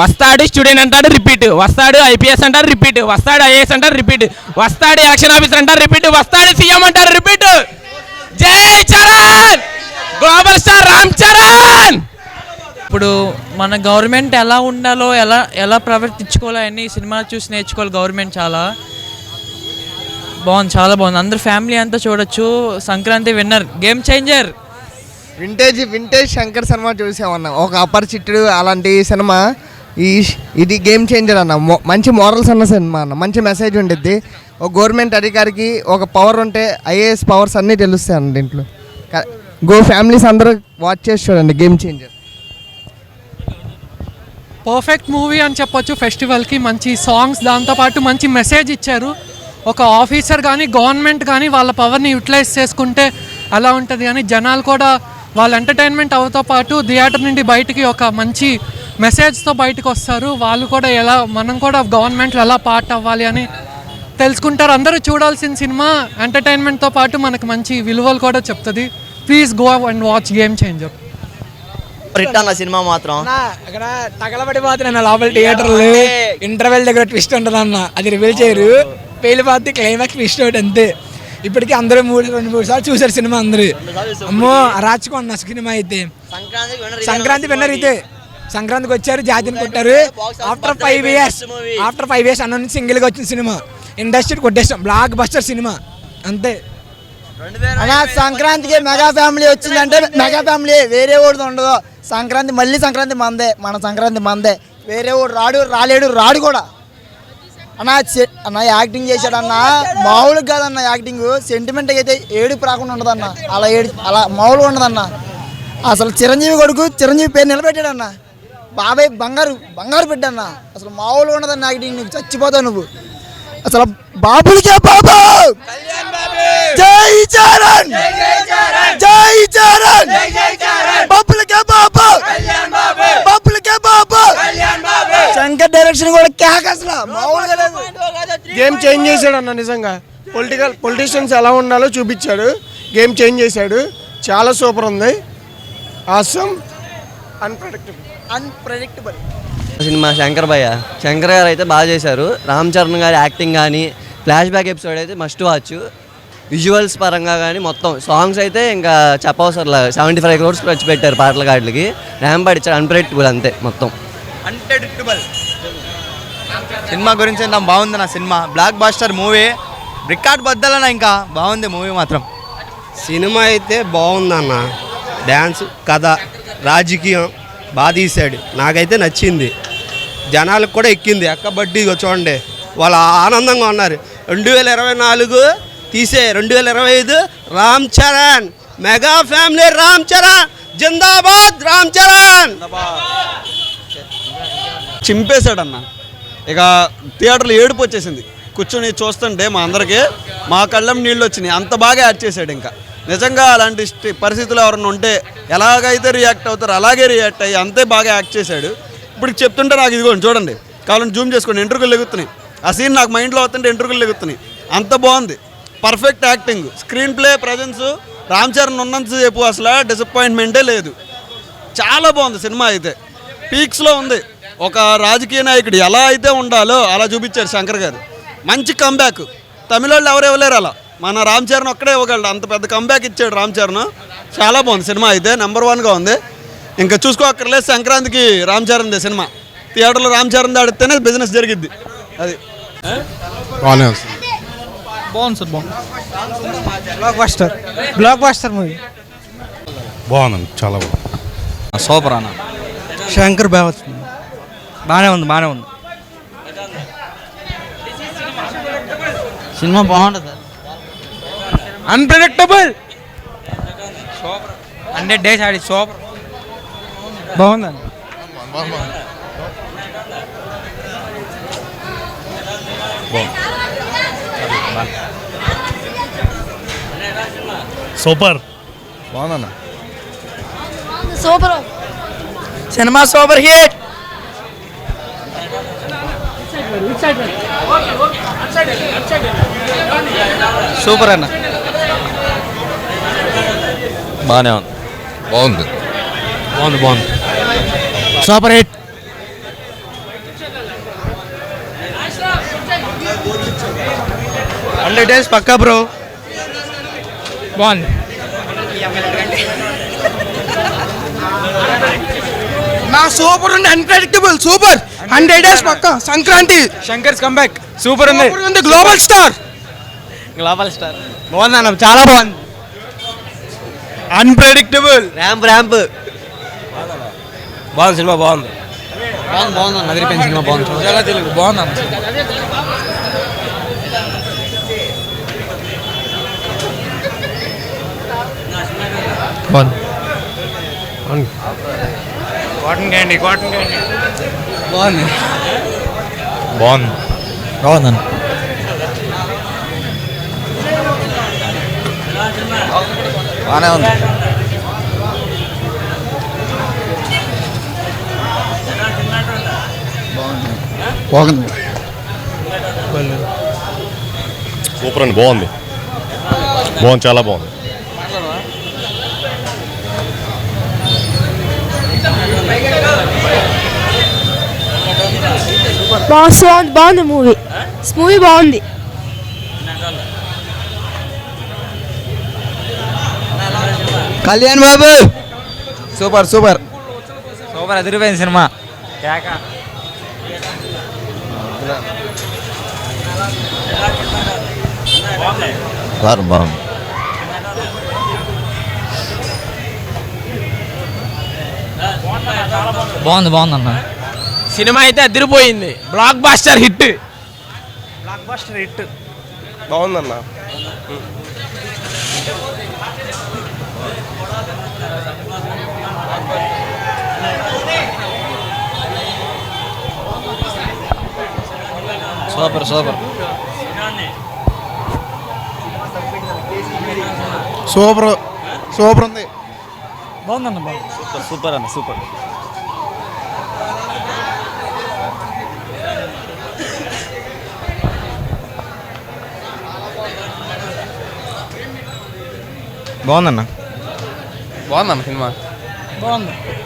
వస్తాడు స్టూడెంట్ అంటాడు రిపీట్ వస్తాడు ఐపీఎస్ అంటారు రిపీట్ వస్తాడు ఐఏఎస్ అంటారు రిపీట్ వస్తాడు ఎలక్షన్ ఆఫీసర్ అంటారు రిపీట్ వస్తాడు సీఎం అంటారు రిపీట్ జై చరణ్! గ్లోబల్ స్టార్ రామ్ చరణ్ ఇప్పుడు మన గవర్నమెంట్ ఎలా ఉండాలో ఎలా ఎలా ప్రవర్తించుకోవాలో అన్ని సినిమా చూసి నేర్చుకోవాలి గవర్నమెంట్ చాలా. బాగుంది చాలా బాగుంది. అందరు ఫ్యామిలీ అంతా చూడొచ్చు. Sankranti winner game changer vintage vintage Shankar cinema చూసామన్న. ఒక అపరిచితుడు అలాంటి సినిమా. ఈ ఇది గేమ్ చేంజర్ అన్న. మంచి మోరల్స్ అన్న సినిమా అన్న. మంచి మెసేజ్ ఉండిద్ది. ఒక గవర్నమెంట్ అధికారికి ఒక పవర్ ఉంటే ఐఏఎస్ పవర్స్ అన్నీ తెలుస్తాయి అన్న దీంట్లో. గో ఫ్యామిలీస్ అందరూ వాచ్ చేసి చూడండి గేమ్ చేంజర్ పర్ఫెక్ట్ మూవీ అని చెప్పొచ్చు. ఫెస్టివల్కి మంచి సాంగ్స్ దాంతోపాటు మంచి మెసేజ్ ఇచ్చారు. ఒక ఆఫీసర్ కానీ గవర్నమెంట్ కానీ వాళ్ళ పవర్ని యూటిలైజ్ చేసుకుంటే అలా ఉంటుంది అని జనాలు కూడా వాళ్ళ ఎంటర్టైన్మెంట్ అవతో పాటు థియేటర్ నుండి బయటికి ఒక మంచి మెసేజ్తో బయటకు వస్తారు. వాళ్ళు కూడా ఎలా మనం కూడా గవర్నమెంట్లో ఎలా పార్ట్ అవ్వాలి అని తెలుసుకుంటారు. అందరూ చూడాల్సిన సినిమా ఎంటర్టైన్మెంట్తో పాటు మనకు మంచి విలువలు కూడా చెప్తుంది. Please go and watch game changer writ అన్న సినిమా మాత్రం. అక్కడ తగలబడిపోతున్నా లోపల థియేటర్లు ఇంటర్వెల్ దగ్గర ట్విస్ట్ ఉంటుంది అన్న అది రివీల్ చేయరు. పేలిపోతే క్లైమాక్స్ ట్విస్ట్ ఒకటి అంతే. ఇప్పటికీ అందరూ మూడు రెండు మూడు సార్లు చూసారు సినిమా అందరూ. అమ్మో అన్న సినిమా అయితే. సంక్రాంతి విన్నర్ అయితే సంక్రాంతికి వచ్చారు జాతిని కొట్టారు. After five years after five years అన్న సింగిల్గా వచ్చిన సినిమా. ఇండస్ట్రీ కొట్టేస్తాం బ్లాక్ బస్టర్ సినిమా. అంతే. అన్నా సంక్రాంతికి మెగా ఫ్యామిలీ వచ్చిందంటే మెగా ఫ్యామిలీ వేరే ఓడిది ఉండదు. సంక్రాంతి మళ్ళీ సంక్రాంతి మందే మన సంక్రాంతి మందే. వేరే ఓడు రాడు రాలేడు రాడు కూడా. అన్న చె- అన్న యాక్టింగ్ చేశాడు అన్న మామూలుగా కాదన్న యాక్టింగ్ సెంటిమెంట్ అయితే ఏడుపు రాకుండా ఉండదన్న. అలా ఏడు అలా మామూలుగా ఉండదన్న. అసలు చిరంజీవి కొడుకు చిరంజీవి పేరు నిలబెట్టాడన్న. బాబాయ్ బంగారు బంగారు బిడ్డన్న. అసలు మామూలుగా ఉండదన్న యాక్టింగ్ నువ్వు చచ్చిపోతావు నువ్వు. అసలు బాబులకే బాబు! జై చరణ్ జై చరణ్ బాబులకే బాబు! బాబులకే బాబు! శంకర్ డైరెక్షన్ కూడా కేక అసలు. మామూలుగా లేదు గేమ్ చేంజ్ చేశాడు అన్న నిజంగా. పొలిటికల్ పొలిటీషియన్స్ ఎలా ఉండాలో చూపించాడు. గేమ్ చేంజ్ చేశాడు. చాలా సూపర్ ఉంది. Awesome unpredictable unpredictable cinema Shankar భయ్య. శంకర్ గారు అయితే బాగా చేశారు. రామ్ చరణ్ గారి యాక్టింగ్ కానీ ఫ్లాష్ బ్యాక్ ఎపిసోడ్ అయితే మస్ట్ వాచ్ విజువల్స్ పరంగా కానీ మొత్తం. సాంగ్స్ అయితే ఇంకా చెప్పవసరం లేదు సెవెంటీ ఫైవ్ క్రోర్స్ ఖర్చు పెట్టారు పాటల కాట్లకి ర్యాంప్ ఇచ్చారు అన్ప్రెడిక్టబుల్ అంతే మొత్తం. సినిమా గురించి నా బాగుంది నా cinema. Blockbuster movie record బద్దలన ఇంకా? బాగుంది మూవీ మాత్రం. సినిమా అయితే బాగుందన్న. డ్యాన్స్ కథ రాజకీయం. బాగా తీశాడు. నాకైతే నచ్చింది. జనాలకు కూడా ఎక్కింది. ఎక్కబడ్డీ ఇగో చూడండి. వాళ్ళు ఆనందంగా ఉన్నారు. రెండు వేల ఇరవై నాలుగు తీసే రెండు వేల ఇరవై ఐదు Ram Charan. Mega family Ram Charan. జిందాబాద్ రామ్ చరణ్. చింపేశాడన్న. ఇక థియేటర్లో ఏడుపు వచ్చేసింది. కూర్చొని చూస్తుంటే మా అందరికీ మా కళ్ళం నీళ్ళు వచ్చినాయి. అంత బాగా యాడ్ చేశాడు ఇంకా. నిజంగా అలాంటి పరిస్థితులు ఎవరైనా ఉంటే ఎలాగైతే రియాక్ట్ అవుతారో అలాగే రియాక్ట్ అయ్యి అంతే బాగా యాక్ట్ చేశాడు. ఇప్పుడు చెప్తుంటే నాకు ఇదిగోండి చూడండి. కావాలని జూమ్ చేసుకోండి ఎంట్రుకలు లెగుతున్నాయి. ఆ సీన్ నాకు మైండ్లో అవుతుంటే ఎంట్రుకలు లెగుతున్నాయి. అంత బాగుంది. Perfect acting screenplay presence Ram Charan ఉన్నంతసేపు అసలు డిసప్పాయింట్మెంటే లేదు. చాలా బాగుంది సినిమా అయితే. పీక్స్లో ఉంది. ఒక రాజకీయ నాయకుడు ఎలా అయితే ఉండాలో అలా చూపించారు శంకర్ గారు. మంచి కంబ్యాక్ తమిళోళ్ళు ఎవరు ఇవ్వలేరు అలా. మన రామ్ చరణ్ ఒక్కడే ఇవ్వగలడు. అంత పెద్ద కంబ్యాక్ ఇచ్చాడు రామ్ చరణ్. చాలా బాగుంది సినిమా అయితే నెంబర్ వన్గా ఉంది. ఇంకా చూసుకోక్కర్లేదు సంక్రాంతికి రామ్ చరణ్దే సినిమా. థియేటర్లో రామ్ చరణ్ ఆడితేనే బిజినెస్ జరిగిద్ది. అది. బాగుంది సార్ బాగుంది. Blockbuster blockbuster movie బాగుందండి చాలా బాగుంది. సూపర్ అన్న. శంకర్ బాగా బాగానే ఉంది బాగానే ఉంది. సినిమా బాగుంటుంది అన్ప్రెడిక్టబుల్ హండ్రెడ్ డేస్ ఆడి సూపర్. బాగుందండి. సూపర్. బాగుందన్న. Super. Cinema super hit. Super అన్న. బాగానే ఉంది. బాగుంది. బాగుంది బాగుంది. Super hit. హండ్రెడ్ డేస్ పక్కా బ్రో. బాగుంది. నా సూపర్ ఉంది అన్ప్రెడిక్టబుల్ సూపర్. హండ్రెడ్ డేస్ పక్క సంక్రాంతి. శంకర్స్ కంబ్యాక్ సూపర్ ఉంది. ఉంది గ్లోబల్ స్టార్ గ్లోబల్ స్టార్ బాగుంది అన్న చాలా బాగుంది. అన్ప్రెడిక్టబుల్ ర్యాంప్ ర్యాంప్ బాగుంది సినిమా బాగుంది. బాగుంది బాగుంది. అన్న అదిరిపోయిన సినిమా బాగుంది. చాలా తెలుగు బాగుంది అన్న కాటన్ క్యాండీ కాటన్ క్యాండీ బాగుంది. బాగుంది బాగుందన్న బాగానే ఉంది. బాగుంది. సూపర్ అండి బాగుంది. బాగుంది చాలా బాగుంది. బాగుంది బాగుంది మూవీ. మూవీ బాగుంది. Kalyan Babu! Super super. Super అదిరిపోయింది సినిమా. బాగుంది. బాగుంది బాగుంది అన్న. సినిమా అయితే అదిరిపోయింది. Blockbuster hit. బాగుందన్న. Super super. సూపర్ సూపర్ ఉంది. బాగుందన్న బాగుంది. సూపర్ సూపర్ అన్న సూపర్. బాగుందన్న. బాగుందన్న సినిమా. బాగుంది.